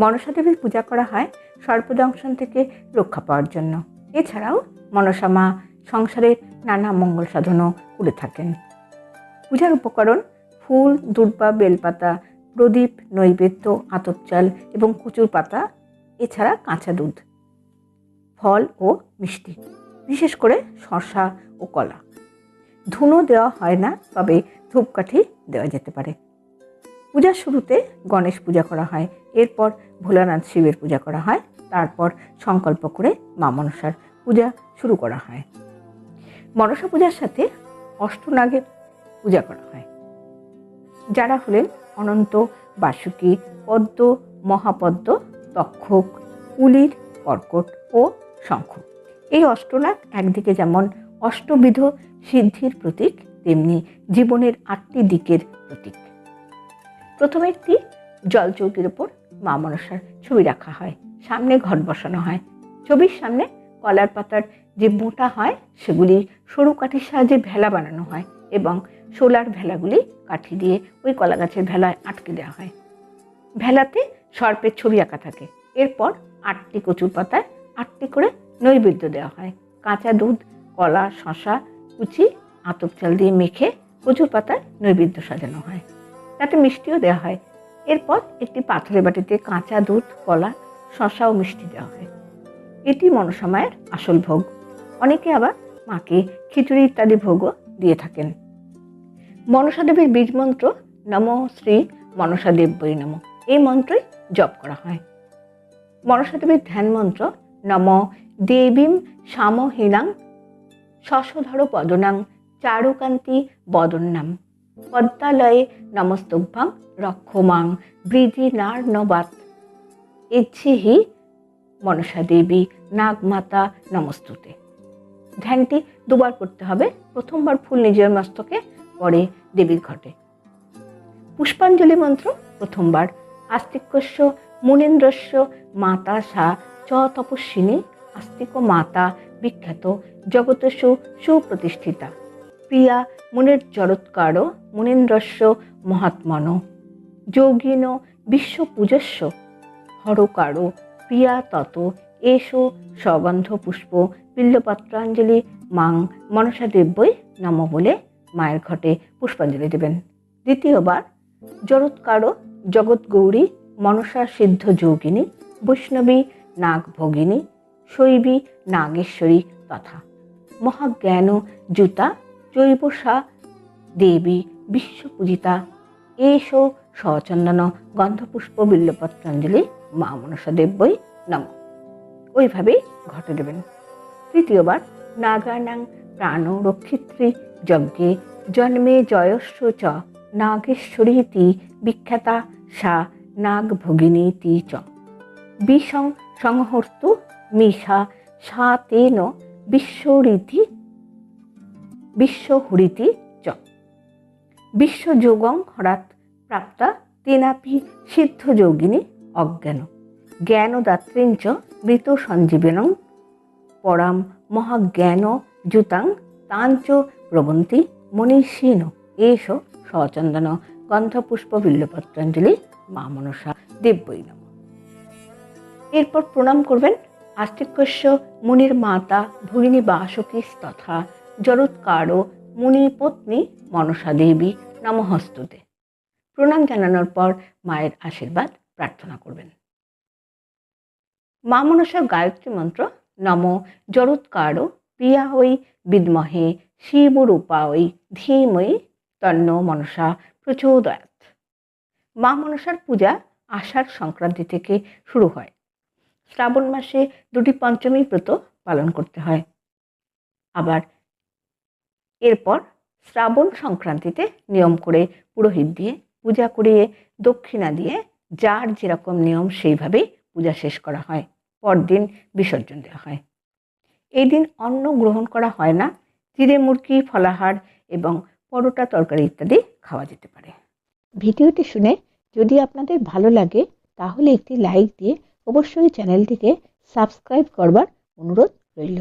মনসা দেবীর পূজা করা হয় সর্পদংশন থেকে রক্ষা পাওয়ার জন্য। এছাড়াও মনসা মা সংসারের নানা মঙ্গল সাধনও করে থাকেন। পূজার উপকরণ ফুল দুর্বা বেলপাতা, প্রদীপ, নৈবেদ্য, আতপ চাল এবং কচুর পাতা, এছাড়া কাঁচা দুধ, ফল ও মিষ্টি, বিশেষ করে শসা ও কলা। ধুনো দেওয়া হয় না, তবে ধূপকাঠি দেওয়া যেতে পারে। পূজার শুরুতে গণেশ পূজা করা হয় এরপর ভোলানাথ শিবের পূজা করা হয়, তারপর সংকল্প করে মা মনসার পূজা শুরু করা হয়। মনসা পূজার সাথে অষ্টনাগের পূজা করা হয়। যারা হলেন অনন্ত, বাসুকী, পদ্ম, মহাপদ্ম তক্ষক কুলির, কর্কট ও শঙ্খ। এই অষ্টনাগ একদিকে যেমন অষ্টবিধ সিদ্ধির প্রতীক, তেমনি জীবনের আটটি দিকের প্রতীক। প্রথমে একটি জলচৌকির ওপর মা মনসার ছবি রাখা হয়, সামনে ঘট বসানো হয়। ছবির সামনে কলার পাতার যে মোটা হয়, সেগুলি সরু কাঠির সাহায্যে ভেলা বানানো হয় এবং সোলার ভেলাগুলি কাঠি দিয়ে ওই কলা গাছের ভেলায় আটকে দেওয়া হয়। ভেলাতে সর্পের ছবি আঁকা থাকে। এরপর আটটি কচুর পাতায় আটটি করে নৈবেদ্য দেওয়া হয়। কাঁচা দুধ, কলা শশা কুচি, আতপ চাল দিয়ে মেখে কচুর পাতায় নৈবেদ্য সাজানো হয়। তাতে মিষ্টিও দেওয়া হয়। এরপর একটি পাথরের বাটিতে কাঁচা দুধ, কলা শশা ও মিষ্টি দেওয়া হয়। এটি মনসামায়ের আসল ভোগ। অনেকে আবার মাকে খিচুড়ি ইত্যাদি ভোগও দিয়ে থাকেন। মনসা দেবীর বীজ মন্ত্র, নম শ্রী মনসা দেব্যই নম। এই মন্ত্রই জপ করা হয়। মনসা দেবীর ধ্যান মন্ত্র, নম দেবীম সামহীনাং শশধর পদনাং চারুকান্তি বদন্নাম। পদ্মালয়ে নমস্তভ্যাং রক্ষমাং বৃদ্ধি নার নবাত ইচ্ছিহি মনসা দেবী নাগমাতা নমস্তুতে। ধ্যানটি দুবার করতে হবে। প্রথমবার ফুল নিজের মস্তকে পরে দেবীর ঘটে। পুষ্পাঞ্জলি মন্ত্র প্রথমবার। আস্তিক্যস্য মুনীন্দ্রস্য মাতা সা চ তপস্বিনী আস্তিক মাতা বিখ্যাত জগতস্য সুপ্রতিষ্ঠিতা। প্রিয়া মুনির জরৎকার মুনীন্দ্রস্য মহাত্মন যোগিন বিশ্ব বিশ্বপূজস্য হরকার প্রিয়া তত এসো সগন্ধ পুষ্প বিল্লপত্রাঞ্জলি মাং মনসা দেব্যই নম বলে মায়ের ঘটে পুষ্পাঞ্জলি দেবেন। দ্বিতীয়বার জরৎকার জগৎ গৌরী মনসা সিদ্ধ যোগিনী, বৈষ্ণবী নাগ ভগিনী শৈবী নাগেশ্বরী তথা মহাজ্ঞান জুতা জৈবসা দেবী, বিশ্বপূজিতা এসো সচন্দন, গন্ধপুষ্প, বিল্লপত্রাঞ্জলি, মা মনসা দেব্যই নম। ওইভাবেই ঘটে দেবেন। তৃতীয়বার নাগানাং প্রাণ রক্ষিত্রী যজ্ঞে জন্মে জয়স্ব চ নাগেশ্বরীতি বিখ্যাতা সা নাগ ভগিনীতি চ। বিষং সংহর্তু মিশা, সা তেন বিশ্বরীতি বিশ্বহরিতি চ। বিশ্বযোগং হরাত প্রাপ্তা তেনাপি সিদ্ধযোগিনী অজ্ঞান। জ্ঞানদাত্রীঞ্চ মৃত সঞ্জীবনং পরাম মহাজ্ঞান জুতাং তাঞ্চ প্রবন্তি মনীষীন এস সচন্দন গন্ধপুষ্প বিল্লপত্রাঞ্জলি মা মনসা দেব্যই নম। এরপর প্রণাম করবেন আস্তিক্যস্য মুনির মাতা ভগিনী বাসকী তথা জরৎকারো মুনি পত্নী মনসা দেবী নমহস্তুতে। প্রণাম জানানোর পর মায়ের আশীর্বাদ প্রার্থনা করবেন। মা মনসার গায়ত্রী মন্ত্র, নম জরৎকারো প্রিয়া ওই বিদ্মহে শিবরূপা ওই ধীময়ী তন্ন মনসা প্রচোদয়াত মা মনসার পূজা আষাঢ় সংক্রান্তি থেকে শুরু হয়। শ্রাবণ মাসে দুটি পঞ্চমী ব্রত পালন করতে হয়। আবার এরপর শ্রাবণ সংক্রান্তিতে নিয়ম করে পুরোহিত দিয়ে পূজা করিয়ে দক্ষিণা দিয়ে যার যেরকম নিয়ম সেইভাবেই পূজা শেষ করা হয়, পরদিন বিসর্জন দেওয়া হয়। এই দিন অন্ন গ্রহণ করা হয় না চিড়ে মুরগি, ফলাহার এবং পরোটা, তরকারি ইত্যাদি খাওয়া যেতে পারে। ভিডিওটি শুনে যদি আপনাদের ভালো লাগে, তাহলে একটি লাইক দিয়ে অবশ্যই চ্যানেলটিকে সাবস্ক্রাইব করবার অনুরোধ রইল।